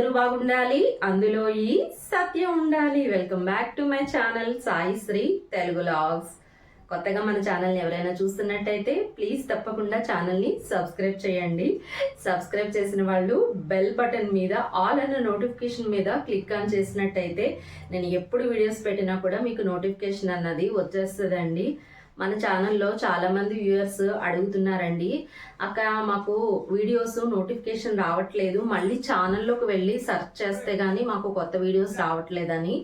అందరూ బాగుండాలి అందులో ఈ సత్యం ఉండాలి. Welcome back to my channel Sai Sri Telugu logs. కొత్తగా మన ఛానల్ని ఎవరైనా చూస్తున్నట్టయితే ప్లీజ్ తప్పకుండా ఛానల్ని సబ్స్క్రైబ్ చేయండి. సబ్స్క్రైబ్ చేసిన వాళ్ళు బెల్ బటన్ మీద ఆల్ అన్న నోటిఫికేషన్ మీద క్లిక్ ఆన్ చేసినట్టయితే నేను ఎప్పుడు వీడియోస్ పెట్టినా కూడా మీకు నోటిఫికేషన్ అన్నది వచ్చేస్తుందండి. మన ఛానల్లో చాలా మంది వ్యూయర్స్ అడుగుతున్నారండి. అక్క మాకు వీడియోస్ నోటిఫికేషన్ రావట్లేదు. మళ్ళీ ఛానల్లోకి వెళ్ళి సెర్చ్ చేస్తే గానీ మాకు కొత్త వీడియోస్ రావట్లేదని.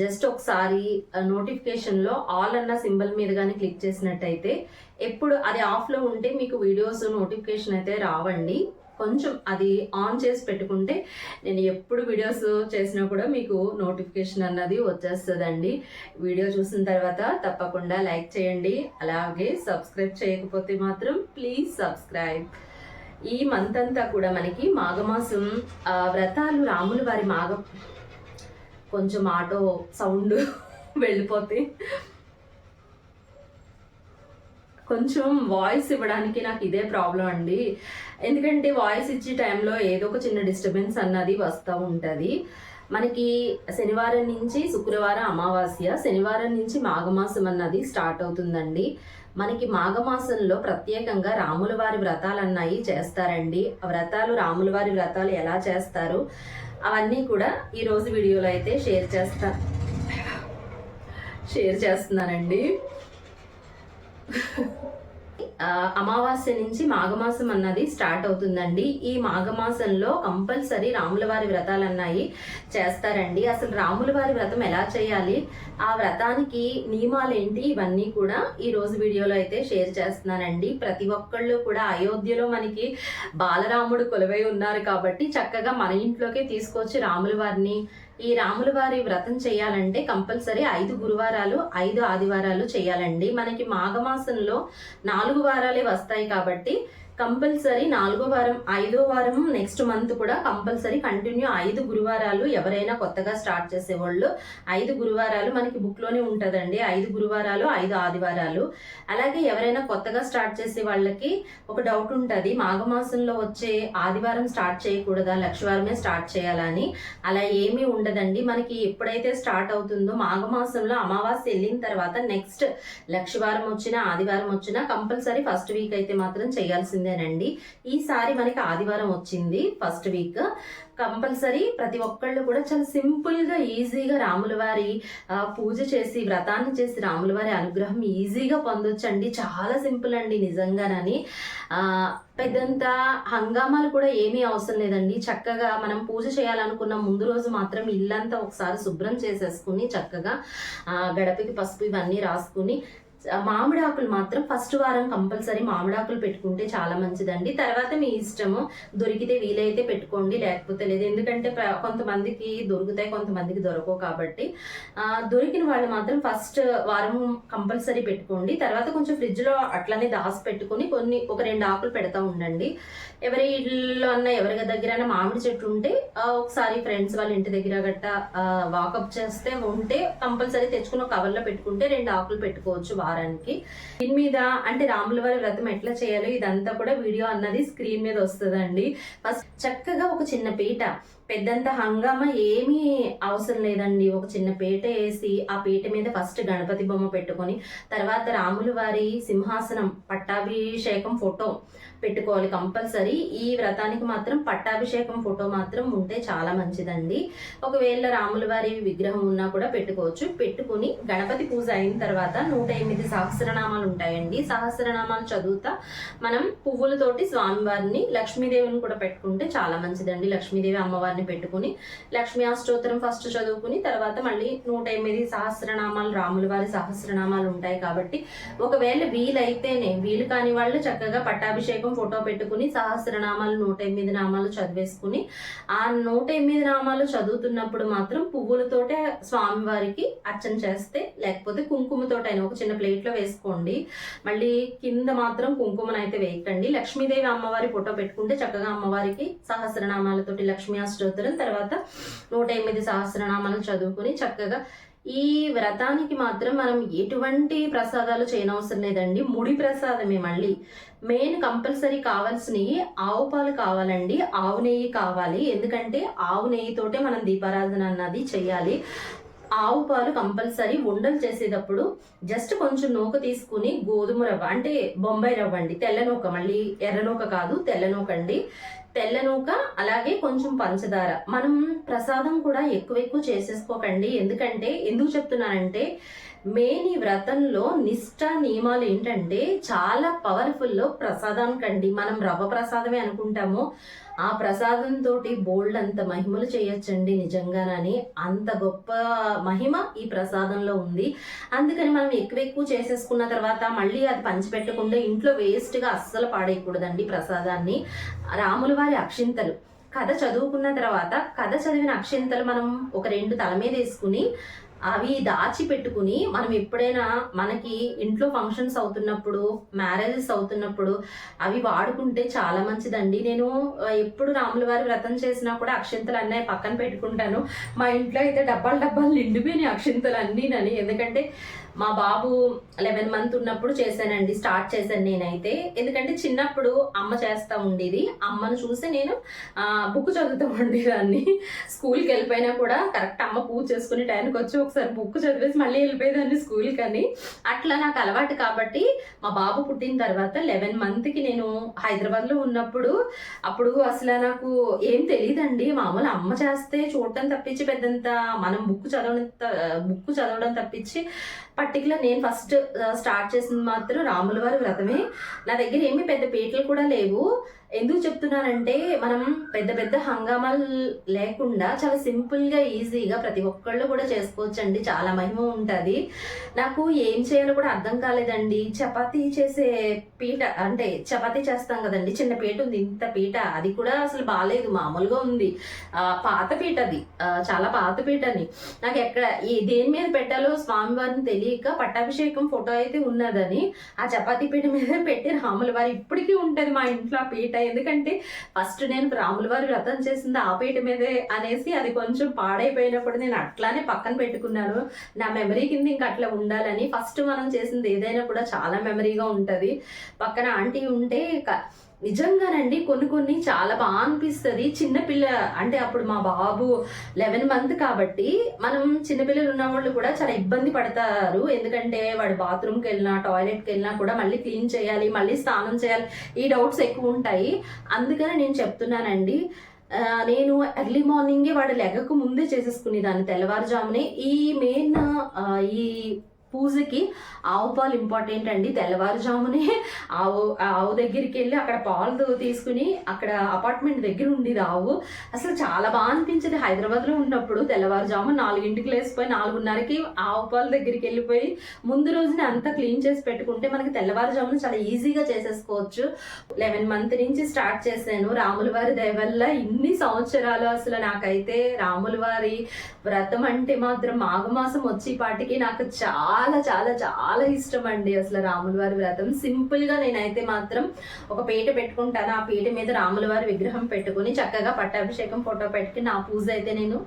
జస్ట్ ఒకసారి నోటిఫికేషన్లో ఆల్ అన్న సింబల్ మీద కానీ క్లిక్ చేసినట్టయితే ఎప్పుడు అది ఆఫ్లో ఉంటే మీకు వీడియోస్ నోటిఫికేషన్ అయితే రావండి. కొంచెం అది ఆన్ చేసి పెట్టుకుంటే నేను ఎప్పుడు వీడియోస్ చేసినా కూడా మీకు నోటిఫికేషన్ అన్నది వచ్చేస్తుందండి. వీడియో చూసిన తర్వాత తప్పకుండా లైక్ చేయండి. అలాగే సబ్స్క్రైబ్ చేయకపోతే మాత్రం ప్లీజ్ సబ్స్క్రైబ్ ఈ మంత్ అంతా కూడా మనకి మాఘమాసం వ్రతాలు రాములు వారి మాఘ కొంచెం ఆటో సౌండ్ వెళ్ళిపోతే కొంచెం వాయిస్ ఇవ్వడానికి నాకు ఇదే ప్రాబ్లం అండి. ఎందుకంటే వాయిస్ ఇచ్చే టైంలో ఏదో ఒక చిన్న డిస్టర్బెన్స్ అన్నది వస్తూ ఉంటుంది. మనకి శనివారం నుంచి శుక్రవారం అమావాస్య శనివారం నుంచి మాఘమాసం అన్నది స్టార్ట్ అవుతుందండి. మనకి మాఘమాసంలో ప్రత్యేకంగా రాముల వారి వ్రతాలు అన్నాయి చేస్తారండి. ఆ వ్రతాలు రాముల వారి వ్రతాలు ఎలా చేస్తారు? అవన్నీ కూడా ఈరోజు వీడియోలో అయితే షేర్ చేస్తా షేర్ చేస్తున్నానండి. అమావాస్య నుంచి మాఘమాసం అన్నది స్టార్ట్ అవుతుందండి. ఈ మాఘమాసంలో కంపల్సరీ రాముల వారి వ్రతాలు అన్నాయి చేస్తారండి. అసలు రాముల వారి వ్రతం ఎలా చేయాలి? ఆ వ్రతానికి నియమాలు ఏంటి ఇవన్నీ కూడా ఈ రోజు వీడియోలో అయితే షేర్ చేస్తున్నానండి. ప్రతి ఒక్కళ్ళు కూడా అయోధ్యలో మనకి బాలరాముడు కొలువై ఉన్నారు కాబట్టి చక్కగా మన ఇంట్లోకే తీసుకొచ్చి రాముల వారిని ఈ రాముల వారి వ్రతం చేయాలంటే కంపల్సరీ ఐదు గురువారాలు ఐదు ఆదివారాలు చేయాలండి. మనకి మాఘమాసంలో నాలుగు వారాలే వస్తాయి కాబట్టి కంపల్సరీ నాలుగో వారం ఐదో వారం నెక్స్ట్ మంత్ కూడా కంపల్సరీ కంటిన్యూ ఐదు గురువారాలు ఎవరైనా కొత్తగా స్టార్ట్ చేసేవాళ్ళు. ఐదు గురువారాలు మనకి బుక్లోనే ఉంటుందండి. ఐదు గురువారాలు ఐదు ఆదివారాలు. అలాగే ఎవరైనా కొత్తగా స్టార్ట్ చేసే వాళ్ళకి ఒక డౌట్ ఉంటుంది. మాఘమాసంలో వచ్చే ఆదివారం స్టార్ట్ చేయకూడదా? లక్షవారమే స్టార్ట్ చేయాలని అలా ఏమీ ఉండదండి. మనకి ఎప్పుడైతే స్టార్ట్ అవుతుందో మాఘమాసంలో అమావాస్య వెళ్ళిన తర్వాత నెక్స్ట్ లక్షవారం వచ్చినా ఆదివారం వచ్చినా కంపల్సరీ ఫస్ట్ వీక్ అయితే మాత్రం చేయాల్సింది. వచ్చిందేనండి. ఈసారి మనకి ఆదివారం వచ్చింది ఫస్ట్ వీక్. కంపల్సరీ ప్రతి ఒక్కళ్ళు కూడా చాలా సింపుల్గా ఈజీగా రాముల వారి పూజ చేసి వ్రతాన్ని చేసి రాముల వారి అనుగ్రహం ఈజీగా పొందొచ్చండి. చాలా సింపుల్ అండి నిజంగానని. పెద్దంత హంగామాలు కూడా ఏమీ అవసరం లేదండి. చక్కగా మనం పూజ చేయాలనుకున్న ముందు రోజు మాత్రం ఇల్లంతా ఒకసారి శుభ్రం చేసేసుకుని చక్కగా గడపకి పసుపు ఇవన్నీ రాసుకుని మామిడి ఆకులు మాత్రం ఫస్ట్ వారం కంపల్సరీ మామిడి ఆకులు పెట్టుకుంటే చాలా మంచిదండి. తర్వాత మీ ఇష్టము దొరికితే వీలైతే పెట్టుకోండి లేకపోతే లేదు. ఎందుకంటే కొంతమందికి దొరుకుతాయి కొంతమందికి దొరకవు కాబట్టి. దొరికిన వాళ్ళు మాత్రం ఫస్ట్ వారం కంపల్సరీ పెట్టుకోండి. తర్వాత కొంచెం ఫ్రిడ్జ్లో అట్లనే దాసి పెట్టుకొని కొన్ని ఒక రెండు ఆకులు పెడతా ఉండండి. ఎవరి ఇళ్ళలో అన్న ఎవరి దగ్గర మామిడి చెట్టు ఉంటే ఒకసారి ఫ్రెండ్స్ వాళ్ళ ఇంటి దగ్గర గట్టా వాకప్ చేస్తే ఉంటే కంపల్సరీ తెచ్చుకుని కవర్లో పెట్టుకుంటే రెండు ఆకులు పెట్టుకోవచ్చు వారానికి. దీని మీద అంటే రాముల వారి వ్రతం ఎట్లా చేయాలో ఇదంతా కూడా వీడియో అన్నది స్క్రీన్ మీద వస్తుందండి. ఫస్ట్ చక్కగా ఒక చిన్న పీట పెద్దంత హంగామా ఏమీ అవసరం లేదండి. ఒక చిన్న పీట వేసి ఆ పీట మీద ఫస్ట్ గణపతి బొమ్మ పెట్టుకొని తర్వాత రాములు వారి సింహాసనం పట్టాభిషేకం ఫోటో పెట్టుకోవాలి కంపల్సరీ. ఈ వ్రతానికి మాత్రం పట్టాభిషేకం ఫోటో మాత్రం ఉంటే చాలా మంచిదండి. ఒకవేళ రాములు వారి విగ్రహం ఉన్నా కూడా పెట్టుకోవచ్చు. పెట్టుకుని గణపతి పూజ అయిన తర్వాత నూట ఎనిమిది సహస్రనామాలు ఉంటాయండి. సహస్రనామాలు చదువుతా మనం పువ్వులతోటి స్వామివారిని లక్ష్మీదేవిని కూడా పెట్టుకుంటే చాలా మంచిదండి. లక్ష్మీదేవి అమ్మవారిని పెట్టుకుని లక్ష్మీ అష్టోత్తరం ఫస్ట్ చదువుకుని తర్వాత మళ్ళీ నూట ఎనిమిది సహస్రనామాలు రాముల వారి సహస్రనామాలు ఉంటాయి కాబట్టి ఒకవేళ వీలైతేనే వీలు కాని వాళ్ళు చక్కగా పట్టాభిషేకం ఫోటో పెట్టుకుని సహస్రనామాలు నూట ఎనిమిది నామాలు చదివేసుకుని ఆ నూట ఎనిమిది నామాలు చదువుతున్నప్పుడు మాత్రం పువ్వులతోటే స్వామివారికి అర్చన చేస్తే లేకపోతే కుంకుమతోటైనా ఒక చిన్న ప్లేట్లో వేసుకోండి. మళ్ళీ కింద మాత్రం కుంకుమనైతే వేయకండి. లక్ష్మీదేవి అమ్మవారి ఫోటో పెట్టుకుంటే చక్కగా అమ్మవారికి సహస్రనామాలతోటి లక్ష్మీ అష్టోత్తరం తర్వాత నూట ఎనిమిది సహస్రనామాలను చదువుకుని చక్కగా ఈ వ్రతానికి మాత్రం మనం ఎటువంటి ప్రసాదాలు చేయనవసరం లేదండి. ముడి ప్రసాదమే మళ్ళీ. మెయిన్ కంపల్సరీ కావాల్సినవి ఆవు పాలు కావాలండి. ఆవు నెయ్యి కావాలి. ఎందుకంటే ఆవు నెయ్యితోటే మనం దీపారాధన అన్నది చేయాలి. ఆవు పాలు కంపల్సరీ ఉండలు చేసేటప్పుడు జస్ట్ కొంచెం నూక తీసుకుని గోధుమ రవ్వ అంటే బొంబాయి రవ్వ అండి. తెల్ల నూక మళ్ళీ ఎర్ర నూక కాదు తెల్ల నూక అండి. తెల్ల నూక అలాగే కొంచెం పంచదార. మనం ప్రసాదం కూడా ఎక్కువ ఎక్కువ చేసేసుకోకండి. ఎందుకంటే ఎందుకు చెప్తున్నానంటే మేని ఈ వ్రతంలో నిష్ట నియమాలు ఏంటంటే చాలా పవర్ఫుల్ ప్రసాదానికండి మనం రవ్వ ప్రసాదమే అనుకుంటాము. ఆ ప్రసాదంతో బోల్డ్ అంత మహిమలు చేయొచ్చండి నిజంగానని. అంత గొప్ప మహిమ ఈ ప్రసాదంలో ఉంది. అందుకని మనం ఎక్కువ ఎక్కువ చేసేసుకున్న తర్వాత మళ్ళీ అది పంచిపెట్టకుండా ఇంట్లో వేస్ట్గా అస్సలు పాడేయకూడదండి ప్రసాదాన్ని. రాముల వారి అక్షింతలు. కథ చదువుకున్న తర్వాత కథ చదివిన అక్షింతలు మనం ఒక రెండు తల మీద వేసుకుని అవి దాచి పెట్టుకుని మనం ఎప్పుడైనా మనకి ఇంట్లో ఫంక్షన్స్ అవుతున్నప్పుడు మ్యారేజెస్ అవుతున్నప్పుడు అవి వాడుకుంటే చాలా మంచిదండి. నేను ఎప్పుడు రాముల వారి వ్రతం చేసినా కూడా అక్షింతలు అన్నీ పక్కన పెట్టుకుంటాను. మా ఇంట్లో అయితే డబ్బాలు డబ్బాలు నిండిపోయినాయి అక్షింతలు అన్నీనని. ఎందుకంటే మా బాబు లెవెన్ మంత్ ఉన్నప్పుడు చేశానండి స్టార్ట్ చేశాను నేనైతే. ఎందుకంటే చిన్నప్పుడు అమ్మ చేస్తా ఉండేది. అమ్మను చూసి నేను బుక్ చదువుతూ ఉండేదాన్ని. స్కూల్కి వెళ్ళిపోయినా కూడా కరెక్ట్ అమ్మ పూజ చేసుకునే టైంకి వచ్చి ఒకసారి బుక్ చదివేసి మళ్ళీ వెళ్ళిపోయేదాన్ని స్కూల్కి అని. అట్లా నాకు అలవాటు కాబట్టి మా బాబు పుట్టిన తర్వాత లెవెన్ మంత్కి నేను హైదరాబాద్లో ఉన్నప్పుడు అప్పుడు అసలు నాకు ఏం తెలియదండి మామూలు అమ్మ చేస్తే చూడటం తప్పించి పెద్దంత మనం బుక్ చదవడం బుక్ చదవడం తప్పించి పర్టికులర్ నేను ఫస్ట్ స్టార్ట్ uh, చేసింది మాత్రం రాముల వారి వ్రతమే. నా దగ్గర ఏమీ పెద్ద పీటలు కూడా లేవు. ఎందుకు చెప్తున్నానంటే మనం పెద్ద పెద్ద హంగామాలు లేకుండా చాలా సింపుల్గా ఈజీగా ప్రతి ఒక్కళ్ళు కూడా చేసుకోవచ్చండి. చాలా మహిమ ఉంటుంది. నాకు ఏం చేయాలో కూడా అర్థం కాలేదండి. చపాతీ చేసే పీట అంటే చపాతీ చేస్తాం కదండి. చిన్న పీట ఉంది. ఇంత పీట అది కూడా అసలు బాగాలేదు మామూలుగా ఉంది. పాత పీట అది. చాలా పాత పీట అని నాకు ఎక్కడ దేని మీద పెట్టాలో స్వామివారిని తెలియక పట్టాభిషేకం ఫోటో అయితే ఉన్నదని ఆ చపాతీ పీట మీద పెట్టి రాముల వారి ఇప్పటికీ ఉంటుంది మా ఇంట్లో ఆ పీట ఎందుకంటే ఫస్ట్ నేను రాముల వారి వ్రతం చేసింది ఆ మీదే అనేసి అది కొంచెం పాడైపోయినప్పుడు నేను అట్లానే పక్కన పెట్టుకున్నాను. నా మెమరీ కింద ఇంకా అట్లా ఉండాలని. ఫస్ట్ మనం చేసింది ఏదైనా కూడా చాలా మెమరీగా ఉంటుంది. పక్కన ఆంటీ ఉంటే క- నిజంగానండి కొన్ని కొన్ని చాలా బాగా అనిపిస్తుంది. చిన్నపిల్ల అంటే అప్పుడు మా బాబు లెవెన్ మంత్ కాబట్టి మనం చిన్నపిల్లలు ఉన్న వాళ్ళు కూడా చాలా ఇబ్బంది పడతారు. ఎందుకంటే వాడు బాత్రూమ్కి వెళ్ళినా టాయిలెట్కి వెళ్ళినా కూడా మళ్ళీ క్లీన్ చేయాలి మళ్ళీ స్నానం చేయాలి ఈ డౌట్స్ ఎక్కువ ఉంటాయి. అందుకని నేను చెప్తున్నానండి నేను ఎర్లీ మార్నింగే వాడు లెగకు ముందే చేసేసుకునేదాన్ని తెల్లవారుజామునే. ఈ మెయిన్ ఈ పూజకి ఆవు పాలు ఇంపార్టెంట్ అండి. తెల్లవారుజామునే ఆవు ఆవు దగ్గరికి వెళ్ళి అక్కడ పాలు తీసుకుని అక్కడ అపార్ట్మెంట్ దగ్గర ఉండేది ఆవు. అసలు చాలా బాగా అనిపించేది హైదరాబాద్లో ఉన్నప్పుడు తెల్లవారుజాము నాలుగింటికి లేసిపోయి నాలుగున్నరకి ఆవు పాలు దగ్గరికి వెళ్ళిపోయి ముందు రోజున అంతా క్లీన్ చేసి పెట్టుకుంటే మనకి తెల్లవారుజామున చాలా ఈజీగా చేసేసుకోవచ్చు. లెవెన్ మంత్ నుంచి స్టార్ట్ చేశాను. రాముల వారి దయ వల్ల ఇన్ని సంవత్సరాలు అసలు నాకైతే రాముల వారి వ్రతం అంటే మాత్రం మాఘమాసం వచ్చే పాటికి నాకు చాలా చాలా చాలా ఇష్టం అండి అసలు రాముల వారి వ్రతం. సింపుల్గా నేనైతే మాత్రం ఒక పీట పెట్టుకుంటాను. ఆ పీట మీద రాముల వారి విగ్రహం పెట్టుకుని చక్కగా పట్టాభిషేకం ఫోటో పెట్టుకుని నా పూజ అయితే నేను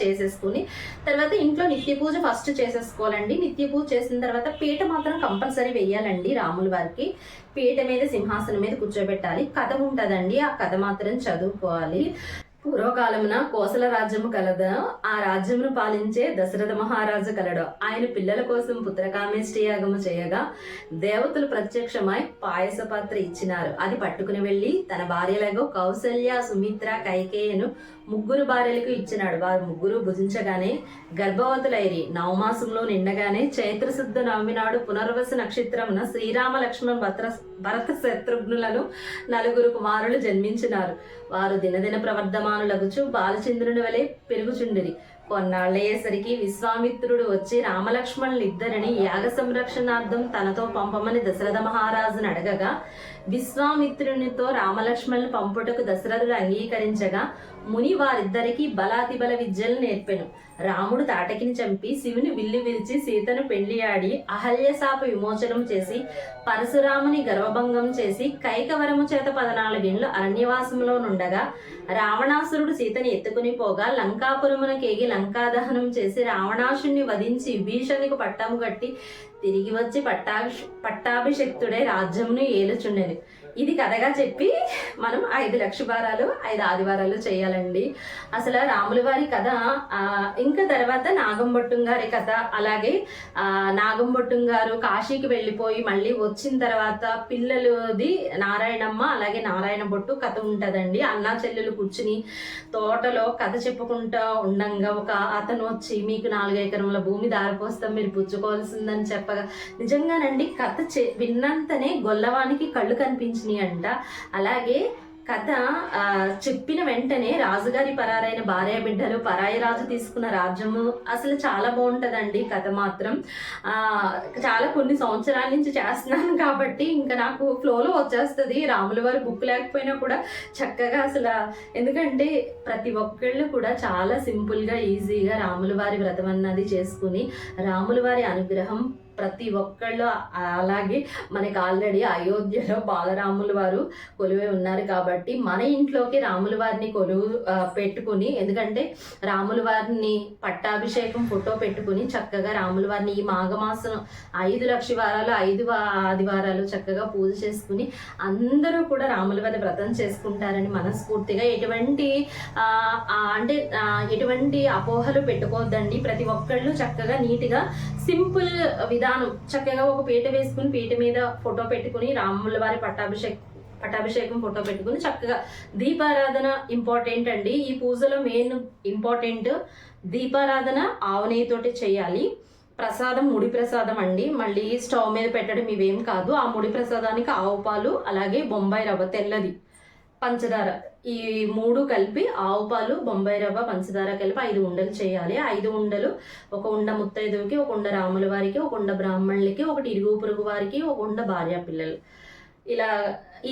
చేసేసుకుని తర్వాత ఇంట్లో నిత్య పూజ ఫస్ట్ చేసేసుకోవాలండి. నిత్య పూజ చేసిన తర్వాత పీట మాత్రం కంపల్సరీ వేయాలండి రాముల వారికి. పీట మీద సింహాసనం మీద కూర్చోబెట్టాలి. కథ ఉంటుందండి. ఆ కథ మాత్రం చదువుకోవాలి. పూర్వకాలమున కోసల రాజ్యము కలదా. ఆ రాజ్యమును పాలించే దశరథ మహారాజు కలడు. ఆయన పిల్లల కోసం పుత్రకామేష్టి యాగము చేయగా దేవతలు ప్రత్యక్షమై పాయస పాత్ర ఇచ్చినారు. అది పట్టుకుని వెళ్ళి తన భార్యలకు కౌసల్య సుమిత్ర కైకేయను ముగ్గురు భార్యలకు ఇచ్చినాడు. వారు ముగ్గురు భుజించగానే గర్భవతులైరి. నవమాసంలో నిండగానే చైత్రశుద్ధ నవమి నాడు పునర్వసు నక్షత్రమున శ్రీరామ లక్ష్మణ్ భద్ర భరత శత్రుఘ్నులను నలుగురు కుమారులు జన్మించినారు. వారు దినదిన ప్రవర్ధమానులగుచు బాలచంద్రుని వలె పెరుగుచుండిరి. కొన్నాళ్ళయ్యేసరికి విశ్వామిత్రుడు వచ్చి రామలక్ష్మణులు ఇద్దరిని యాగ సంరక్షణార్థం తనతో పంపమని దశరథ మహారాజును అడగగా విశ్వామిత్రునితో రామలక్ష్మణులు పంపుటకు దశరథుడు అంగీకరించగా ముని వారిద్దరికి బలాతిబల విద్యలు నేర్పెను. రాముడు తాటకిని చంపి శివుని విల్లు విరిచి సీతను పెళ్ళి ఆడి అహల్యశాప విమోచనం చేసి పరశురాముని గర్వభంగం చేసి కైకవరము చేత పదనాలుగేళ్ళు అరణ్యవాసంలో నుండగా రావణాసురుడు సీతని ఎత్తుకుని పోగా లంకాపురమునకేగి లంకాదహనం చేసి రావణాసుని వధించి భీషణికి పట్టము కట్టి తిరిగి వచ్చి పట్టా పట్టాభిషక్తుడే రాజ్యమును ఏలుచుండెను. ఇది కథగా చెప్పి మనం ఐదు లక్ష వారాలు ఐదు ఆదివారాలు చేయాలండి. అసలు రాముల వారి కథ ఇంకా తర్వాత నాగంబొట్టుం గారి కథ అలాగే నాగంబొట్టుం గారు కాశీకి వెళ్ళిపోయి మళ్ళీ వచ్చిన తర్వాత పిల్లలది నారాయణమ్మ అలాగే నారాయణ బొట్టు కథ ఉంటుందండి. అన్నా చెల్లెలు కూర్చుని తోటలో కథ చెప్పుకుంటూ ఉండంగా ఒక అతను వచ్చి మీకు నాలుగు ఎకరముల భూమి దారిపోస్తాం మీరు పుచ్చుకోవాల్సిందని చెప్పగా. నిజంగానండి కథ చె విన్నంతనే గొల్లవానికి కళ్ళు కనిపించినాయి. అంట. అలాగే కథ చెప్పిన వెంటనే రాజుగారి పరారైన భార్య బిడ్డలు పరాయి రాజు తీసుకున్న రాజ్యము అసలు చాలా బాగుంటుందండి కథ మాత్రం. చాలా కొన్ని సంవత్సరాల నుంచి చేస్తున్నాను కాబట్టి ఇంకా నాకు ఫ్లోలో వచ్చేస్తుంది. రాముల వారి బుక్ లేకపోయినా కూడా చక్కగా అసలు ఎందుకంటే ప్రతి ఒక్కళ్ళు కూడా చాలా సింపుల్గా ఈజీగా రాముల వారి వ్రతం అన్నది చేసుకుని రాముల వారి అనుగ్రహం ప్రతి ఒక్కళ్ళు అలాగే మనకి ఆల్రెడీ అయోధ్యలో బాలరాముల వారు కొలువై ఉన్నారు కాబట్టి మన ఇంట్లోకి రాముల వారిని కొలువు పెట్టుకుని ఎందుకంటే రాముల వారిని పట్టాభిషేకం ఫోటో పెట్టుకుని చక్కగా రాముల వారిని ఈ మాఘమాసం ఐదు లక్ష వారాలు ఐదు ఆదివారాలు చక్కగా పూజ చేసుకుని అందరూ కూడా రాముల వారి వ్రతం చేసుకుంటారని మనస్ఫూర్తిగా ఎటువంటి అంటే ఎటువంటి అపోహలు పెట్టుకోవద్దండి. ప్రతి ఒక్కళ్ళు చక్కగా నీట్గా సింపుల్ విధానం చక్కగా ఒక పీట వేసుకుని పీట మీద ఫోటో పెట్టుకుని రాముల వారి పట్టాభిషేకం పట్టాభిషేకం ఫోటో పెట్టుకుని చక్కగా దీపారాధన ఇంపార్టెంట్ అండి. ఈ పూజలో మెయిన్ ఇంపార్టెంట్ దీపారాధన ఆవునేయితోటి చేయాలి. ప్రసాదం ముడి ప్రసాదం అండి. మళ్ళీ స్టవ్ మీద పెట్టడం ఇవేం కాదు. ఆ ముడి ప్రసాదానికి ఆవు పాలు అలాగే బొంబాయి రవ్వ తెల్లది. పంచదార. ఈ మూడు కలిపి ఆవు పాలు బొంబాయి రవ్వ పంచదార కలిపి ఐదు ఉండలు చేయాలి. ఐదు ఉండలు ఒక ఉండ ముత్తైదువుకి ఒక ఉండ రాముల వారికి ఒక ఉండ బ్రాహ్మణులకి ఒకటి ఇరుగు పొరుగు వారికి ఒక ఉండ భార్య పిల్లలు. ఇలా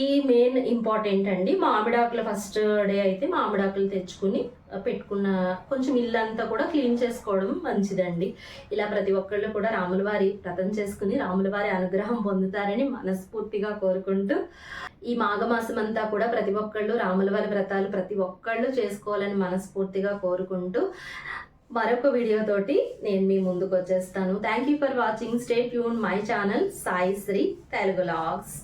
ఈ మెయిన్ ఇంపార్టెంట్ అండి. మామిడాకులు ఫస్ట్ డే అయితే మామిడాకులు తెచ్చుకుని పెట్టుకున్న కొంచెం ఇల్లంతా కూడా క్లీన్ చేసుకోవడం మంచిదండి. ఇలా ప్రతి ఒక్కళ్ళు కూడా రాములవారి వ్రతం చేసుకుని రాములవారి అనుగ్రహం పొందుతారని మనస్ఫూర్తిగా కోరుకుంటూ ఈ మాఘమాసం అంతా కూడా ప్రతి ఒక్కళ్ళు రాములవారి వ్రతాలు ప్రతి ఒక్కళ్ళు చేసుకోవాలని మనస్ఫూర్తిగా కోరుకుంటూ మరొక వీడియోతోటి నేను మీ ముందుకు వచ్చేస్తాను. Thank you for watching stay tune my channel Sai Sri Telugu logs